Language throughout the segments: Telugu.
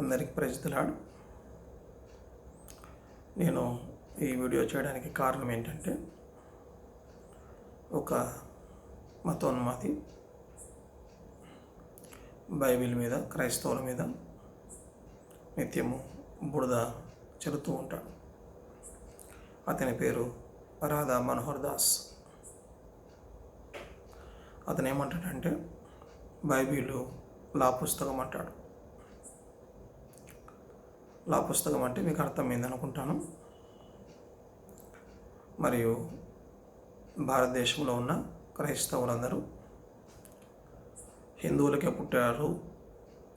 అందరికి ప్రజలాడు నేను ఈ వీడియో చేయడానికి కారణం ఏంటంటే ఒక మతోన్మాది బైబిల్ మీద క్రైస్తవుల మీద నిత్యము బుడద చెలుతూ ఉంటాడు. అతని పేరు రాధా మనోహర్ దాస్. అతను ఏమంటాడంటే బైబిల్ లా పుస్తకం అంటాడు. లా పుస్తకం అంటే మీకు అర్థమైంది అనుకుంటాను. మరియు భారతదేశంలో ఉన్న క్రైస్తవులందరూ హిందువులకే పుట్టారు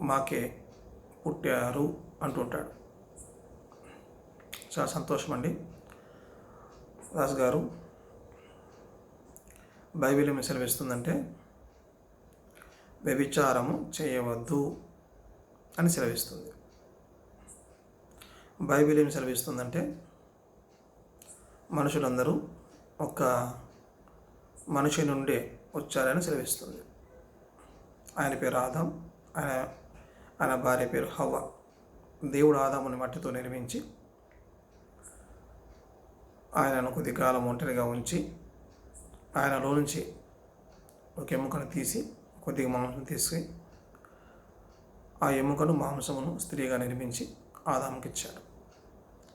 మాకే పుట్టారు అంటుంటాడు చాలా సంతోషం అండి రాజు గారు బైబిల్ ఏమి సెలవిస్తుందంటే వ్యభిచారము చేయవద్దు అని సెలవిస్తుంది. బైబిల్ ఏమి సెలవిస్తుందంటే మనుషులందరూ ఒక మనిషి నుండే వచ్చారని సెలవిస్తుంది. ఆయన పేరు ఆదాం ఆయన ఆయన భార్య పేరు హవ్వ. దేవుడు ఆదాముని మట్టితో నిర్మించి ఆయనను కొద్ది కాలం ఒంటరిగా ఉంచి ఆయనలో నుంచి ఒక ఎముకను తీసి కొద్దిగా మాంసం తీసి ఆ ఎముకను మాంసమును స్త్రీగా నిర్మించి ఆదాముకి ఇచ్చాడు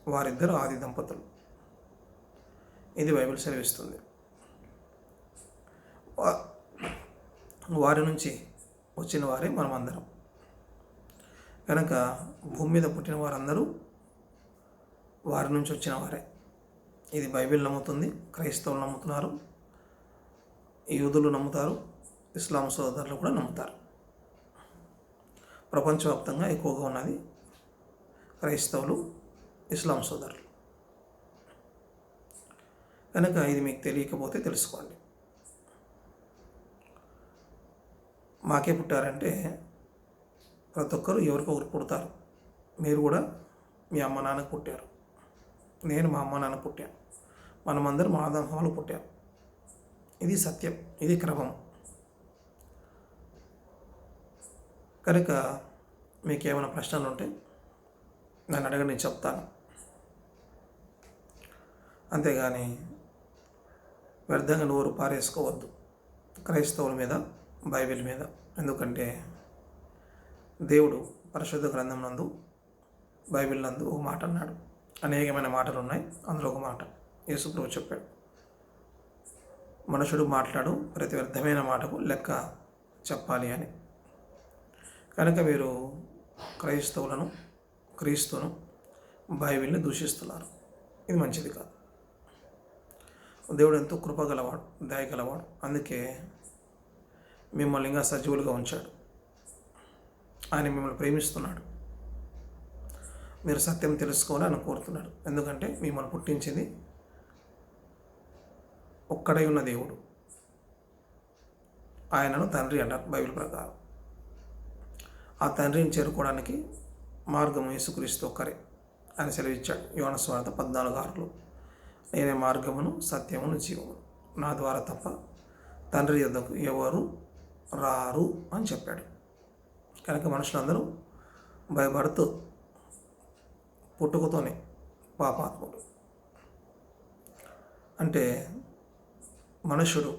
వారిద్దరు ఆది దంపతులు. ఇది బైబిల్ సెలవిస్తుంది. వారి నుంచి వచ్చిన వారే మనం అందరం కనుక భూమి మీద పుట్టిన వారందరూ వారి నుంచి వచ్చిన వారే. ఇది బైబిల్ నమ్ముతుంది క్రైస్తవులు నమ్ముతున్నారు యూదులు నమ్ముతారు ఇస్లాం సోదరులు కూడా నమ్ముతారు. ప్రపంచవ్యాప్తంగా ఎక్కువగా ఉన్నది క్రైస్తవులు ఇస్లాం సోదరులు. కనుక ఇది మీకు తెలియకపోతే తెలుసుకోండి. మాకే పుట్టారంటే ప్రతి ఒక్కరు ఎవరికొకరు పుడతారు. మీరు కూడా మీ అమ్మ నాన్నకు పుట్టారు. నేను మా అమ్మ నాన్న పుట్టాను. మనమందరం మా ఆదాహాలు పుట్టాం. ఇది సత్యం. ఇది క్రమం. కనుక మీకు ఏమైనా ప్రశ్నలు ఉంటే నన్ను అడగండి నేను చెప్తాను. అంతేగాని వ్యర్థంగా నోరు పారేసుకోవద్దు. క్రైస్తవుల మీద బైబిల్ మీద. ఎందుకంటే దేవుడు పరిశుద్ధ గ్రంథం నందు బైబిల్ నందు ఒక మాట అన్నాడు. అనేకమైన మాటలు ఉన్నాయి. అందులో ఒక మాట యేసుప్రభు చెప్పాడు. మనుషుడు మాట్లాడు ప్రతి వ్యర్థమైన మాటకు లెక్క చెప్పాలి అని. కనుక మీరు క్రైస్తవులను క్రీస్తును బైబిల్ని దూషిస్తున్నారు. ఇది మంచిది కాదు. దేవుడు ఎంతో కృపగలవాడు దయగలవాడు అందుకే మిమ్మల్ని ఇంకా సజీవులుగా ఉంచాడు. ఆయన మిమ్మల్ని ప్రేమిస్తున్నాడు. మీరు సత్యం తెలుసుకోవాలని కోరుతున్నాడు. ఎందుకంటే మిమ్మల్ని పుట్టించింది ఒక్కడై ఉన్న దేవుడు. ఆయనను తండ్రి అంటారు బైబిల్ ప్రకారం. ఆ తండ్రిని చేరుకోవడానికి మార్గం యేసుక్రీస్తు ఒక్కరే ఆయన సెలవిచ్చాడు. యోన స్వార్థ పద్నాలుగు ఆరులో. నేనే మార్గమును సత్యమును జీవమును. నా ద్వారా తప్ప తండ్రి యొద్దకు ఎవరు రారు అని చెప్పాడు. కనుక మనుషులందరూ భయపడుతూ పుట్టుకతోనే పాపాత్ముడు అంటే మనుషుడు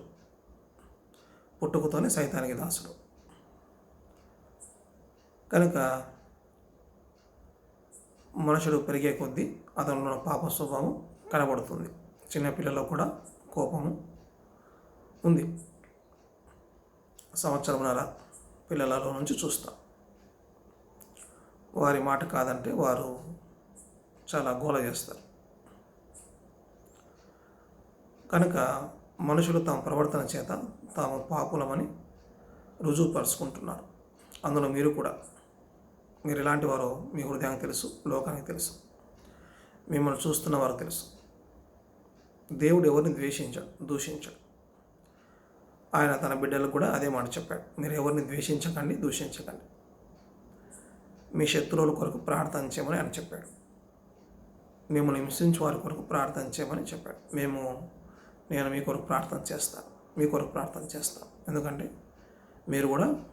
పుట్టుకతోనే సైతానికి దాసుడు. కనుక మనుషుడు పెరిగే కొద్దీ అతనిలో పాప స్వభావం కనబడుతుంది. చిన్నపిల్లలో కూడా కోపము ఉంది. సంవత్సరంన్నర పిల్లలలో నుంచి చూస్తాం. వారి మాట కాదంటే వారు చాలా గోల చేస్తారు. కనుక మనుషులు తమ ప్రవర్తన చేత తాము పాపులమని రుజువుపరుచుకుంటున్నారు. అందులో మీరు కూడా. మీరు ఎలాంటి వారో మీ హృదయానికి తెలుసు లోకానికి తెలుసు. మిమ్మల్ని చూస్తున్న వారు తెలుసు. దేవుడు ఎవరిని ద్వేషించాడు దూషించాడు ఆయన తన బిడ్డలకు కూడా అదే మాట చెప్పాడు. మీరు ఎవరిని ద్వేషించకండి దూషించకండి. మీ శత్రువుల కొరకు ప్రార్థన చేయమని ఆయన చెప్పాడు. మిమ్మల్ని హింసించే వారి కొరకు ప్రార్థన చేయమని చెప్పాడు. మేము నేను మీ కొరకు ప్రార్థన చేస్తాను మీ కొరకు ప్రార్థన చేస్తాను ఎందుకంటే మీరు కూడా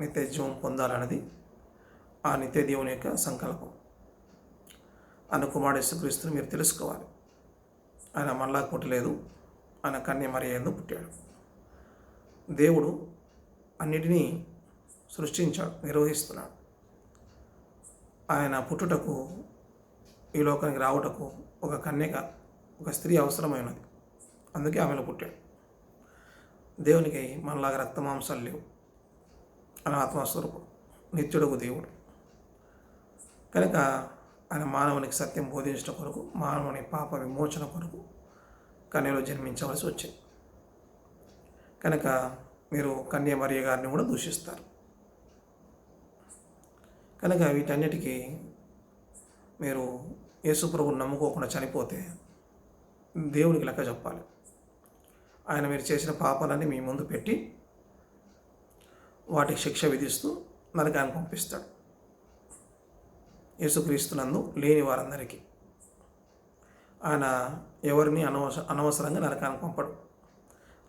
నిత్య జీవం పొందాలన్నది ఆ నిత్య దేవుని యొక్క సంకల్పం. అన్న కుమారుడు యేసుక్రీస్తుని మీరు తెలుసుకోవాలి. ఆయన మళ్ళా పుట్టలేదు. ఆయన కన్య మరి పుట్టాడు. దేవుడు అన్నిటినీ సృష్టించాడు నిర్వహిస్తున్నాడు. ఆయన పుట్టుటకు ఈ లోకానికి రావుటకు ఒక కన్యక ఒక స్త్రీ అవసరమైనది. అందుకే ఆమెలో పుట్టాడు. దేవునికి మనలాగా రక్తమాంసాలు లేవు. అని ఆత్మస్వరూపం నిత్యుడుగు దేవుడు. కనుక ఆయన మానవునికి సత్యం బోధించడం కొరకు మానవుని పాప విమోచన కొరకు కన్యలో జన్మించవలసి వచ్చింది. కనుక మీరు కన్య మరియ గారిని కూడా దూషిస్తారు. కనుక వీటన్నిటికీ మీరు యేసుప్రభుని నమ్ముకోకుండా చనిపోతే దేవునికి లెక్క చెప్పాలి. ఆయన మీరు చేసిన పాపాలన్నీ మీ ముందు పెట్టి వాటికి శిక్ష విధిస్తూ నరకాన్ని పంపిస్తాడు. యేసుక్రీస్తునందు లేని వారందరికీ. ఆయన ఎవరిని అనవస అనవసరంగా నరకానికి పంపడు.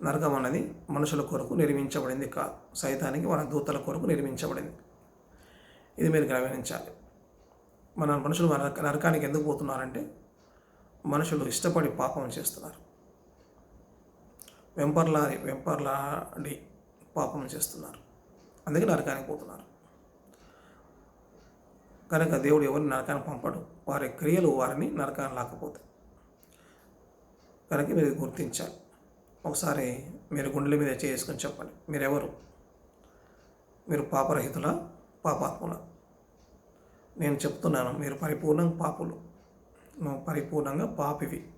నరకం అన్నది మనుషుల కొరకు నిర్మించబడింది కాదు సైతానికి మన దూతల కొరకు నిర్మించబడింది. ఇది మీరు గమనించాలి. మన మనుషులు నరక నరకానికి ఎందుకు పోతున్నారంటే మనుషులు ఇష్టపడి పాపం చేస్తున్నారు. వెంపర్లాడి వెంపర్లాడి పాపం చేస్తున్నారు. అందుకే నరకానికి పోతున్నారు. కనుక దేవుడు ఎవరిని నరకాన్ని పంపడు. వారి క్రియలు వారిని నరకాన్ని లాకపోతాయి కనుక మీరు గుర్తించాలి. ఒకసారి మీరు గుండెల మీద చేసుకొని చెప్పండి. మీరెవరు? మీరు పాపరహితుల పాపాత్ముల. నేను చెప్తున్నాను మీరు పరిపూర్ణంగా పాపులు. పరిపూర్ణంగా పాపివి.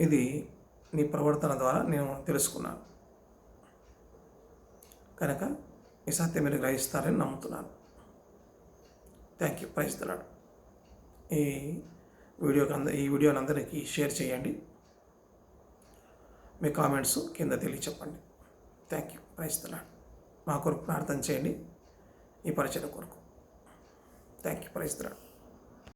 ఇది నీ ప్రవర్తన ద్వారా నేను తెలుసుకున్నాను. కనుక ఈ సత్యం మీరు గ్రహిస్తారని నమ్ముతున్నాను. థ్యాంక్ యూ ప్రైస్తున్నాడు ఈ వీడియోకి అంద ఈ వీడియోని అందరికీ షేర్ చేయండి. మీ కామెంట్స్ కింద తెలియచెప్పండి. థ్యాంక్ యూ ప్రైస్తున్నాడు మా కొరకు ప్రార్థన చేయండి. ఈ పరిచయం కొరకు. Thank you ప్రైస్తున్నాడు